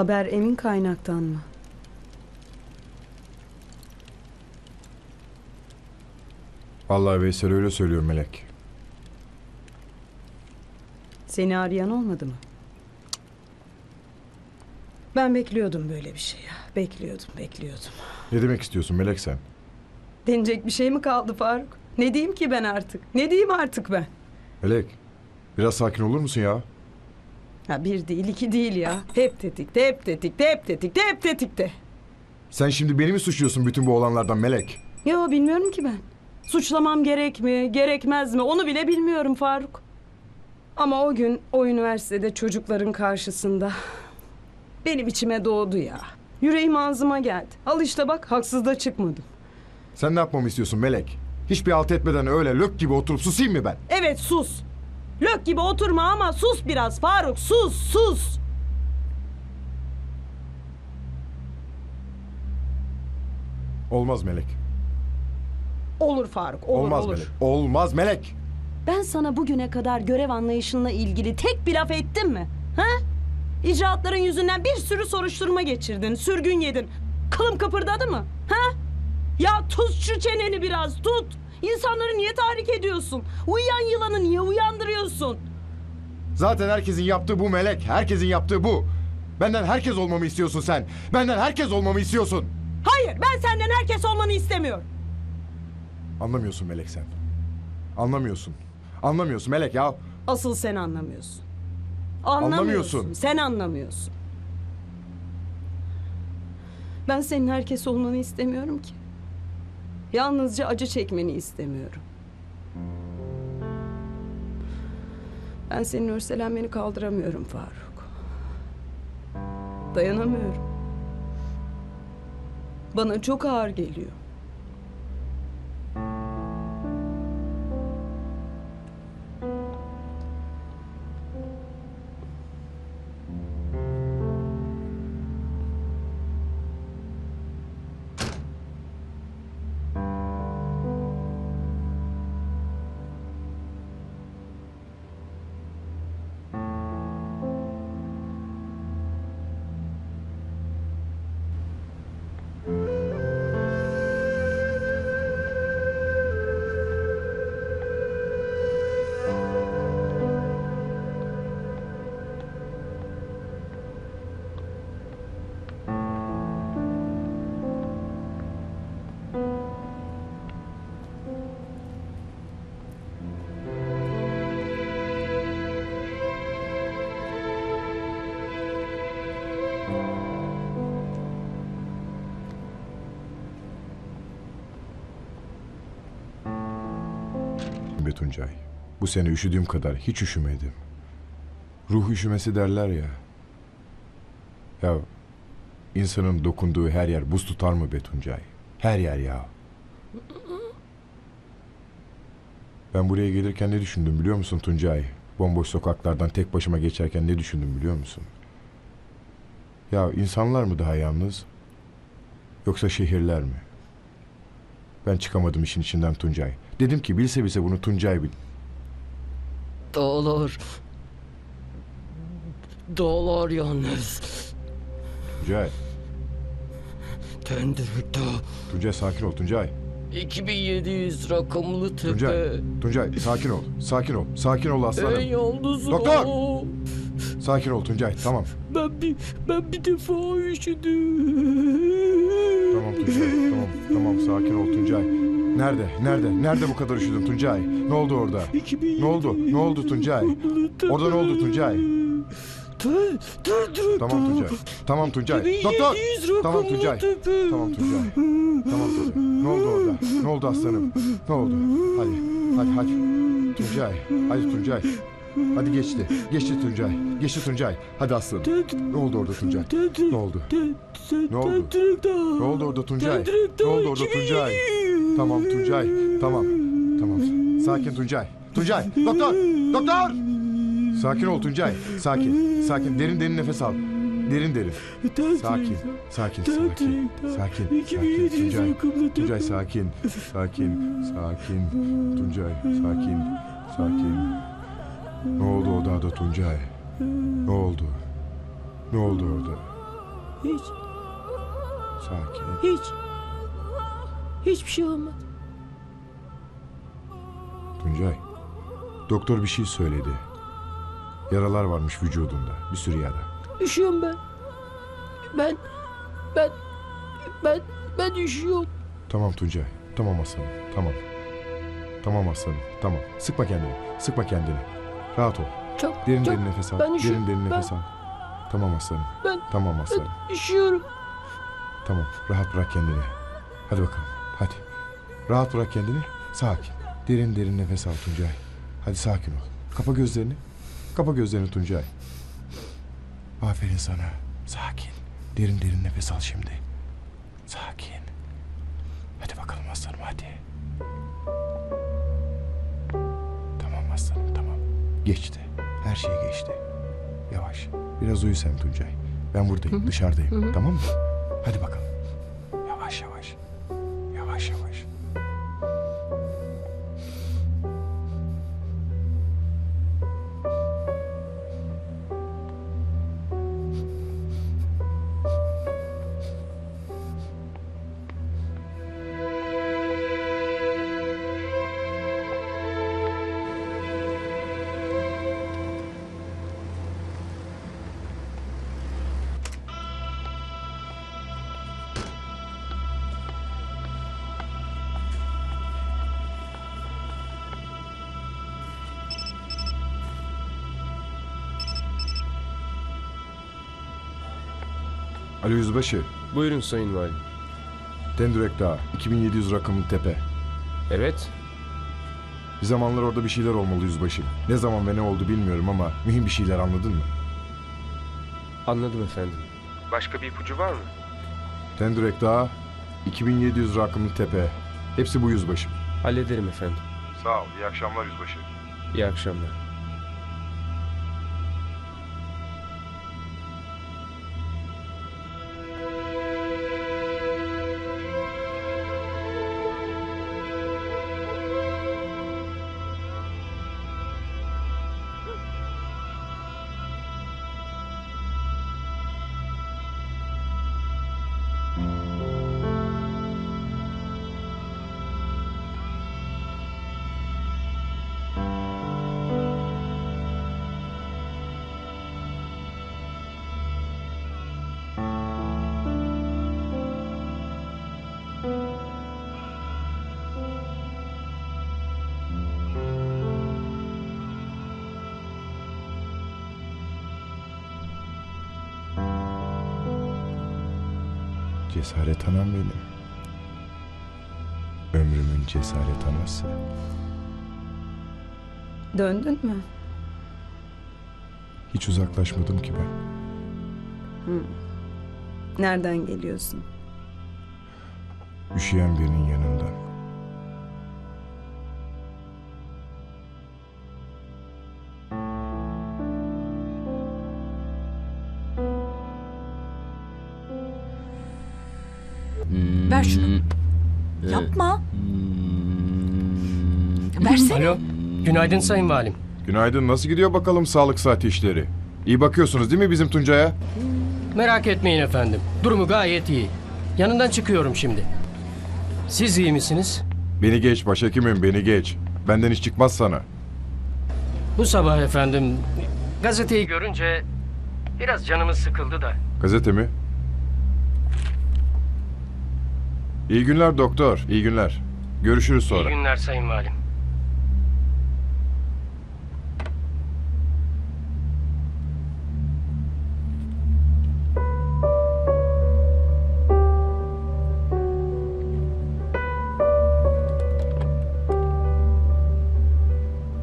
Haber emin kaynaktan mı? Vallahi Veysel öyle söylüyor Melek. Seni arayan olmadı mı? Ben bekliyordum böyle bir şey ya. Bekliyordum, bekliyordum. Ne demek istiyorsun Melek sen? Denecek bir şey mi kaldı Faruk? Ne diyeyim ki ben artık? Ne diyeyim artık ben? Melek biraz sakin olur musun ya? Ha bir değil, iki değil ya. Hep tetikte, hep tetikte, hep tetikte, hep tetikte. Sen şimdi beni mi suçluyorsun bütün bu olanlardan Melek? Yo bilmiyorum ki ben. Suçlamam gerek mi, gerekmez mi onu bile bilmiyorum Faruk. Ama o gün o üniversitede çocukların karşısında benim içime doğdu ya. Yüreğim ağzıma geldi. Al işte bak haksız da çıkmadım. Sen ne yapmamı istiyorsun Melek? Hiçbir alt etmeden öyle lök gibi oturup susayım mı ben? Evet sus. Lök gibi oturma ama sus biraz Faruk sus sus. Olmaz Melek. Olur Faruk olur Olmaz olur. Melek. Olmaz Melek. Ben sana bugüne kadar görev anlayışınla ilgili tek bir laf ettim mi? Ha? İcraatların yüzünden bir sürü soruşturma geçirdin, sürgün yedin. Kılım kıpırdadı mı? Ha? Ya tut şu çeneni biraz, tut. İnsanları niye tahrik ediyorsun? Uyuyan yılanı niye uyandırıyorsun? Zaten herkesin yaptığı bu Melek. Herkesin yaptığı bu. Benden herkes olmamı istiyorsun sen. Benden herkes olmamı istiyorsun. Hayır, ben senden herkes olmanı istemiyorum. Anlamıyorsun Melek sen. Anlamıyorsun. Anlamıyorsun Melek ya. Asıl sen anlamıyorsun. Anlamıyorsun. Anlamıyorsun. Sen anlamıyorsun. Ben senin herkes olmanı istemiyorum ki. Yalnızca acı çekmeni istemiyorum. Ben senin örselenmeni kaldıramıyorum Faruk. Dayanamıyorum. Bana çok ağır geliyor. Tuncay. Bu sene üşüdüğüm kadar hiç üşümedim. Ruh üşümesi derler ya. Ya insanın dokunduğu her yer buz tutar mı be Tuncay? Her yer ya. Ben buraya gelirken ne düşündüm biliyor musun Tuncay? Bomboş sokaklardan tek başıma geçerken ne düşündüm biliyor musun? Ya insanlar mı daha yalnız? Yoksa şehirler mi? Ben çıkamadım işin içinden Tuncay. Dedim ki bilse bilse bunu Tuncay bil. Dağlar. Dağlar yalnız. Tuncay. Tendirik'te Tuncay sakin ol Tuncay. 2700 rakamlı tepe. Tuncay. Tuncay sakin ol. Sakin ol. Sakin ol aslanım. yalnız Doktor! o. Sakin ol Tuncay. Tamam. Ben bir, ben bir defa üşüdüm. Tamam Tuncay. Tamam. Tamam sakin ol Tuncay. Nerede? Nerede? Nerede bu kadar üşüdün Tuncay? Ne oldu orada? 2700 Ne oldu? Ne oldu Tuncay? Orada ne oldu Tuncay? Te- Tendirik'te. Tamam Tuncay. Tamam Tuncay. Doktor. 2700 Tamam Tuncay. Tamam Tuncay. Tamam Tuncay. Ne oldu orada? Ne oldu aslanım? Ne oldu? Hadi. Hadi hadi. Tuncay. Hadi Tuncay. Hadi geçti. Geçti Tuncay. Geçti Tuncay. Hadi aslanım. Ne oldu orada Tuncay? Ne oldu? Ne oldu? Ne oldu orada Tuncay? Ne oldu orada Tuncay? Tamam Tuncay. Tamam. Tamam. Sakin Tuncay. Tuncay. Doktor. Doktor. Sakin ol Tuncay. Sakin. Sakin. Derin derin nefes al. Derin derin. Sakin. Sakin. Sakin. Sakin. Sakin. Tuncay. Tuncay sakin. Sakin. Sakin. Tuncay. Sakin. Sakin. Ne oldu o dağda Tuncay? Ne oldu? Ne oldu orada? Hiç, Sakin. hiç. Hiçbir şey olmadı. Tuncay. Doktor bir şey söyledi. Yaralar varmış vücudunda. Bir sürü yara. Üşüyorum ben. Ben, ben, ben, ben üşüyorum. Tamam Tuncay. Tamam aslanım. Tamam. Tamam aslanım. Tamam. Sıkma kendini. Sıkma kendini. Rahat ol. Çok, Derin çok, derin nefes al. ben Derin üşüyorum. derin Ben- nefes al. Tamam aslanım. ben, Tamam aslanım. ben üşüyorum. Tamam. Rahat bırak kendini. Hadi bakalım. Rahat bırak kendini. Sakin. Derin derin nefes al Tuncay. Hadi sakin ol. Kapa gözlerini. Kapa gözlerini Tuncay. Aferin sana. Sakin. Derin derin nefes al şimdi. Sakin. Hadi bakalım aslanım hadi. Tamam aslanım tamam. Geçti. Her şey geçti. Yavaş. Biraz uyu sen Tuncay. Ben buradayım dışarıdayım. Tamam mı? Hadi bakalım. Yavaş yavaş. Yavaş yavaş. Ali Yüzbaşı. Buyurun Sayın Valim. Tendürek Dağı. 2700 rakımlı tepe. Evet, Bir zamanlar orada bir şeyler olmalı yüzbaşı. Ne zaman ve ne oldu bilmiyorum ama mühim bir şeyler anladın mı? anladım efendim. Başka bir ipucu var mı? Tendürek Dağı. 2700 rakımlı tepe. Hepsi bu yüzbaşı. Hallederim efendim. Sağ ol. İyi akşamlar yüzbaşı. İyi akşamlar. Cesaret anam benim. Ömrümün cesaret anası. Döndün mü? Hiç uzaklaşmadım ki ben. Nereden geliyorsun? Üşüyen birinin yanından. Ver şunu. Yapma. Versene. Alo, günaydın Sayın Valim. Günaydın. Nasıl gidiyor bakalım sağlık saati işleri? İyi bakıyorsunuz değil mi bizim Tuncay'a? Merak etmeyin efendim, durumu gayet iyi. Yanından çıkıyorum şimdi. Siz iyi misiniz? Beni geç başhekimim beni geç. Benden iş çıkmaz sana. Bu sabah efendim, gazeteyi görünce biraz canımız sıkıldı da. Gazete mi? İyi günler doktor. İyi günler. Görüşürüz sonra. İyi günler Sayın Valim.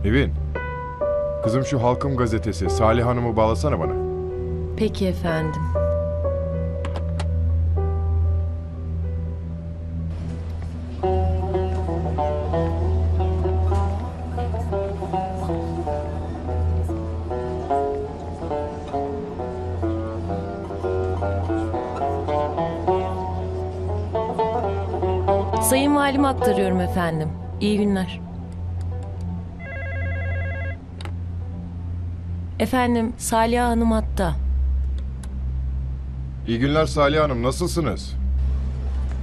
Nevin. Kızım şu Halkım gazetesi Salih Hanım'ı bağlasana bana. Peki efendim. Sayın Valim aktarıyorum efendim. İyi günler. Efendim Saliha Hanım hatta. İyi günler Salih Hanım. Nasılsınız?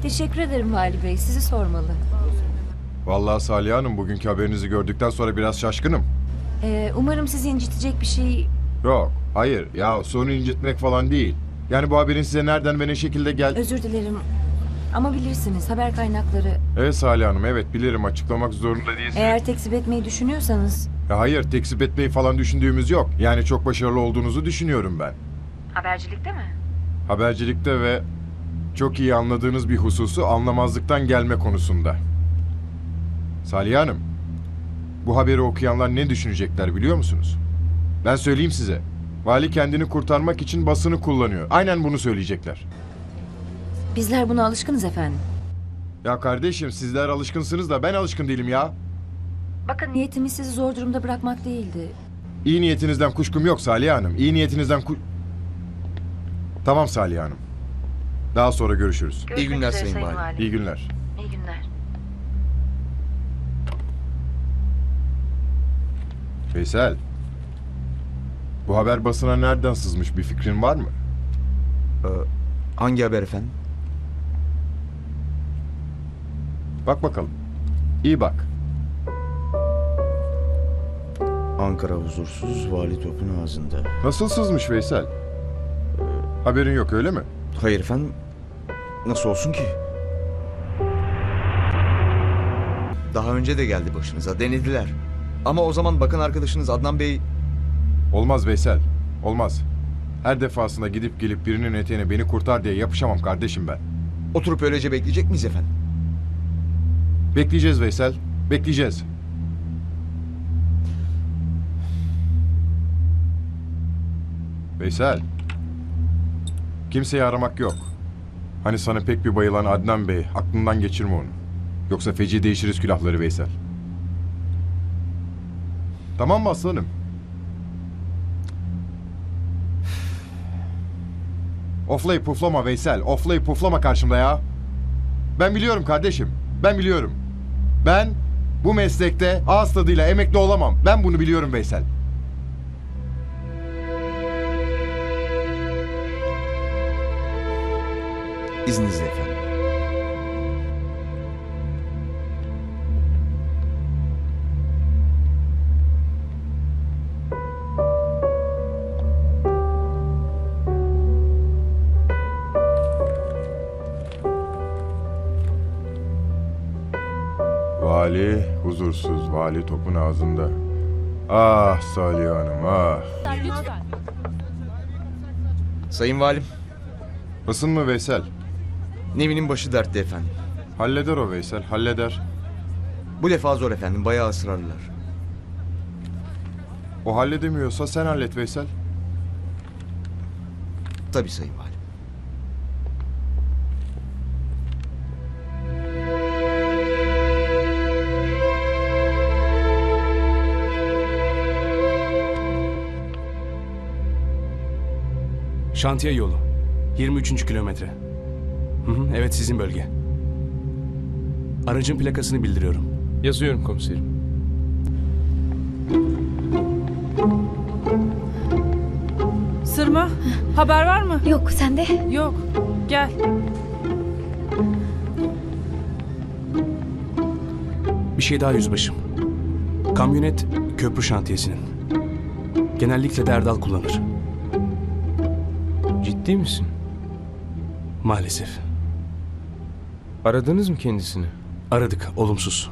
Teşekkür ederim Vali Bey. Sizi sormalı. Vallahi Salih Hanım bugünkü haberinizi gördükten sonra biraz şaşkınım. Ee, umarım sizi incitecek bir şey... Yok, hayır. Ya sorunu incitmek falan değil. Yani bu haberin size nereden ve ne şekilde geldi? Özür dilerim. Ama bilirsiniz haber kaynakları... Evet Salih Hanım, evet bilirim. Açıklamak zorunda değilsiniz. Eğer tekzip etmeyi düşünüyorsanız... Ya hayır, tekzip etmeyi falan düşündüğümüz yok. Yani çok başarılı olduğunuzu düşünüyorum ben. Habercilikte mi? Habercilikte ve çok iyi anladığınız bir hususu anlamazlıktan gelme konusunda. Salih Hanım, bu haberi okuyanlar ne düşünecekler biliyor musunuz? Ben söyleyeyim size. Vali kendini kurtarmak için basını kullanıyor. Aynen bunu söyleyecekler. Bizler buna alışkınız efendim. Ya kardeşim sizler alışkınsınız da ben alışkın değilim ya. Bakın niyetimiz sizi zor durumda bırakmak değildi. İyi niyetinizden kuşkum yok Salih Hanım. İyi niyetinizden ku... Tamam Salih Hanım. Daha sonra görüşürüz. İyi günler Sayın Valim. İyi günler. İyi günler. Veysel. Bu haber basına nereden sızmış bir fikrin var mı? Hangi haber efendim? Bak bakalım. İyi bak. Ankara huzursuz, vali topun ağzında. Nasıl sızmış Veysel? Haberin yok öyle mi? Hayır efendim. Nasıl olsun ki? Daha önce de geldi başınıza, denediler. Ama o zaman bakın arkadaşınız Adnan Bey... Olmaz Veysel. Olmaz. Her defasında gidip gelip birinin eteğine beni kurtar diye yapışamam kardeşim ben. Oturup öylece bekleyecek miyiz efendim? Bekleyeceğiz Veysel. Bekleyeceğiz. Veysel. Kimseyi aramak yok. Hani sana pek bir bayılan Adnan Bey, aklından geçirme onu. Yoksa feci değişiriz külahları Veysel. Tamam mı aslanım? Oflayıp puflama Veysel. Oflayıp puflama karşımda ya. Ben biliyorum kardeşim. Ben biliyorum. Ben bu meslekte ağız tadıyla emekli olamam. Ben bunu biliyorum Veysel. İzninizle efendim. Vali topun ağzında. Ah Salih Hanım ah. Sayın Valim, Isın mı Veysel? Nevin'in başı dertte efendim. Halleder o Veysel, halleder. Bu defa zor efendim, bayağı ısrarlılar. O halledemiyorsa sen hallet Veysel. Tabii Sayın Valim. Şantiye yolu. 23. kilometre. Hı hı, evet sizin bölge. Aracın plakasını bildiriyorum. Yazıyorum komiserim. Sırma, haber var mı? Yok sende. Yok. Gel. Bir şey daha yüzbaşım. Kamyonet köprü şantiyesinin. Genellikle de Erdal kullanır. Ciddi misin? Maalesef. Aradınız mı kendisini? Aradık, olumsuz.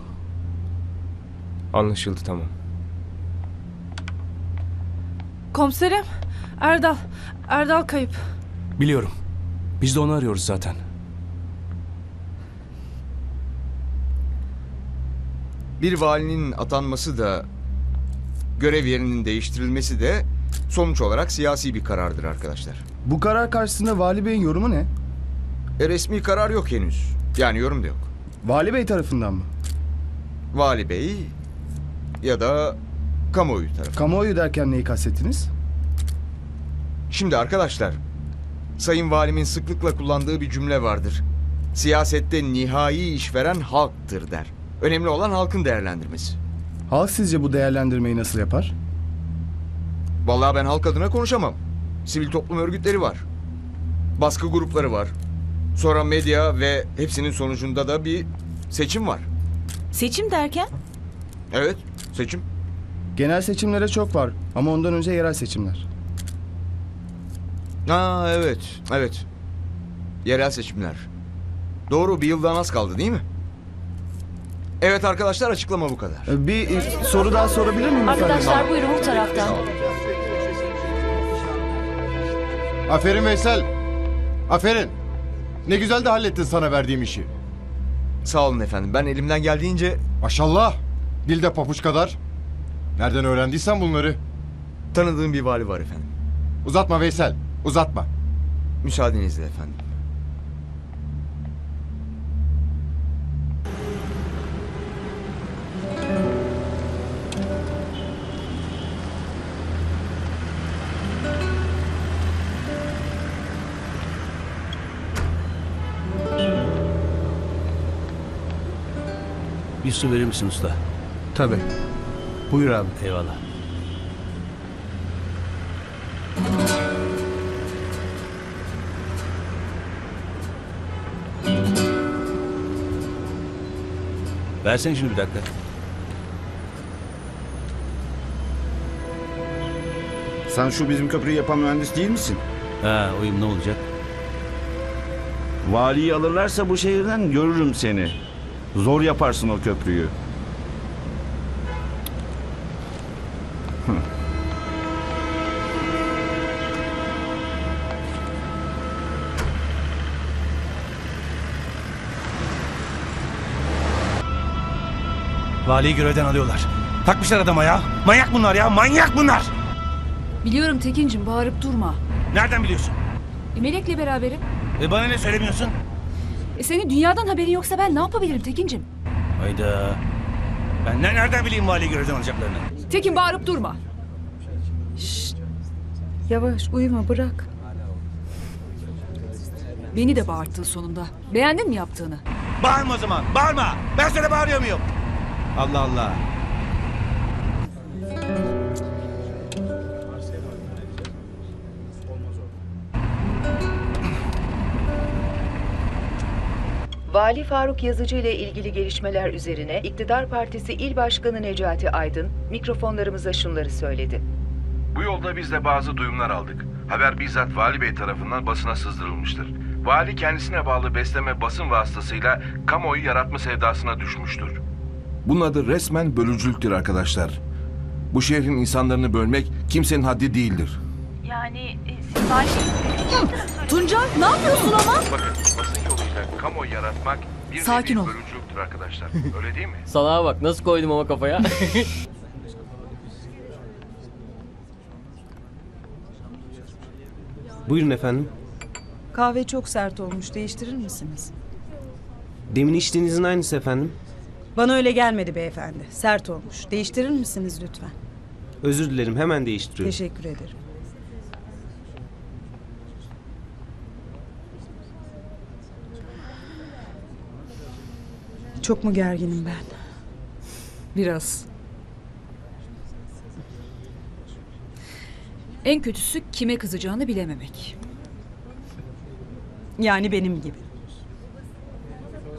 Anlaşıldı tamam. Komiserim, Erdal. Erdal kayıp. Biliyorum. Biz de onu arıyoruz zaten. Bir valinin atanması da görev yerinin değiştirilmesi de sonuç olarak siyasi bir karardır arkadaşlar. Bu karar karşısında Vali Bey'in yorumu ne? E, resmi karar yok henüz. Yani yorum da yok. Vali Bey tarafından mı? Vali Bey ya da kamuoyu tarafı. Kamuoyu derken neyi kastettiniz? Şimdi arkadaşlar, Sayın Valimin sıklıkla kullandığı bir cümle vardır. Siyasette nihai işveren halktır der. Önemli olan halkın değerlendirmesi. Halk sizce bu değerlendirmeyi nasıl yapar? Vallahi ben halk adına konuşamam. Sivil toplum örgütleri var. baskı grupları var. Sonra medya ve hepsinin sonucunda da bir seçim var. Seçim derken? Evet, seçim. Genel seçimlere çok var ama ondan önce yerel seçimler. Ha evet, evet. Yerel seçimler. Doğru, bir yıldan az kaldı değil mi? Evet arkadaşlar açıklama bu kadar. Ee, Bir e, soru daha sorabilir miyim efendim? Arkadaşlar buyurun bu taraftan. Aferin Veysel. Aferin. Ne güzel de hallettin sana verdiğim işi. Sağ olun efendim. Ben elimden geldiğince Maşallah. Dilde papuç kadar. Nereden öğrendiysen bunları. tanıdığım bir vali var efendim. Uzatma Veysel. Uzatma. Müsaadenizle efendim. Bir su verir misin usta? Tabii. Buyur abi. Eyvallah. Versene şunu bir dakika. Sen şu bizim köprüyü yapan mühendis değil misin? Ha oyum ne olacak? Valiyi alırlarsa bu şehirden görürüm seni. Zor yaparsın o köprüyü. Valiyi görevden alıyorlar. Takmışlar adama ya. Manyak bunlar ya. Manyak bunlar. Biliyorum Tekin'cim bağırıp durma. Nereden biliyorsun? E, Melek'le beraberim. E bana ne söylemiyorsun? E, senin dünyadan haberin yoksa ben ne yapabilirim Tekin'cim? Hayda. Ben ne- nereden bileyim valiyi görevden alacaklarını? Tekin bağırıp durma. Yavaş uyuma bırak. Beni de bağırttın sonunda. Beğendin mi yaptığını? Bağırma o zaman. Bağırma. Ben sana bağırıyor muyum? Allah Allah. Vali Faruk Yazıcı ile ilgili gelişmeler üzerine İktidar Partisi İl Başkanı Necati Aydın mikrofonlarımıza şunları söyledi. Bu yolda biz de bazı duyumlar aldık. Haber bizzat Vali Bey tarafından basına sızdırılmıştır. Vali kendisine bağlı besleme basın vasıtasıyla kamuoyu yaratma sevdasına düşmüştür. Bunun adı resmen bölücülüktür arkadaşlar. Bu şehrin insanlarını bölmek kimsenin haddi değildir. Yani Tuncay ne yapıyorsun ama? Bakın kamuoyu yaratmak bir Sakin ol. bölücülüktür arkadaşlar. Öyle değil mi? Salağa bak nasıl koydum ama kafaya. Buyurun efendim. Kahve çok sert olmuş. Değiştirir misiniz? Demin içtiğinizin aynısı efendim. Bana öyle gelmedi beyefendi. Sert olmuş. Değiştirir misiniz lütfen? Özür dilerim hemen değiştiriyorum. Teşekkür ederim. Çok mu gerginim ben? Biraz. En kötüsü kime kızacağını bilememek. Yani benim gibi.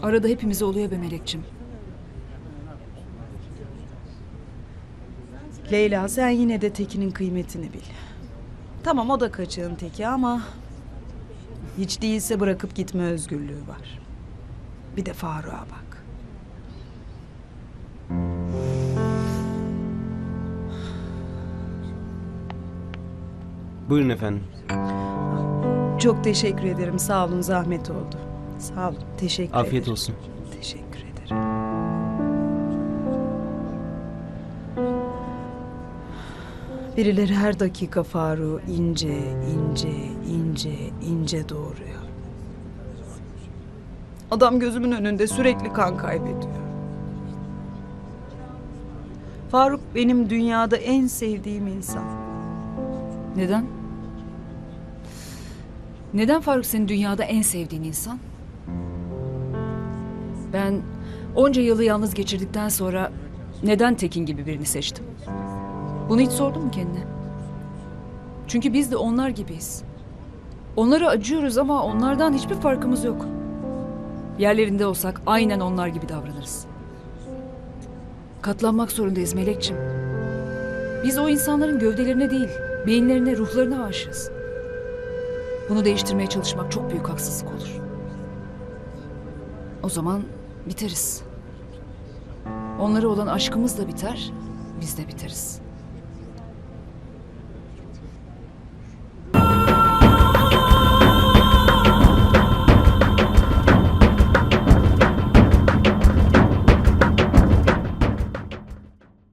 Arada hepimize oluyor be Melek'cim. Leyla sen yine de Tekin'in kıymetini bil. Tamam o da kaçığın teki ama... Hiç değilse bırakıp gitme özgürlüğü var. Bir de Faruk'a bak. Buyurun efendim. Çok teşekkür ederim. Sağ olun zahmet oldu. Sağ olun. Teşekkür ederim. Afiyet olsun. Teşekkür ederim. Birileri her dakika Faruk'u ince, ince, ince, ince doğuruyor. Adam gözümün önünde sürekli kan kaybediyor. Faruk benim dünyada en sevdiğim insan. Neden? Neden Faruk senin dünyada en sevdiğin insan? Ben onca yılı yalnız geçirdikten sonra neden Tekin gibi birini seçtim? Bunu hiç sordun mu kendine? Çünkü biz de onlar gibiyiz. Onlara acıyoruz ama onlardan hiçbir farkımız yok. Yerlerinde olsak aynen onlar gibi davranırız. Katlanmak zorundayız Melekçim. Biz o insanların gövdelerine değil, beyinlerine, ruhlarına aşığız. Bunu değiştirmeye çalışmak çok büyük haksızlık olur. O zaman biteriz. Onlara olan aşkımız da biter, biz de biteriz.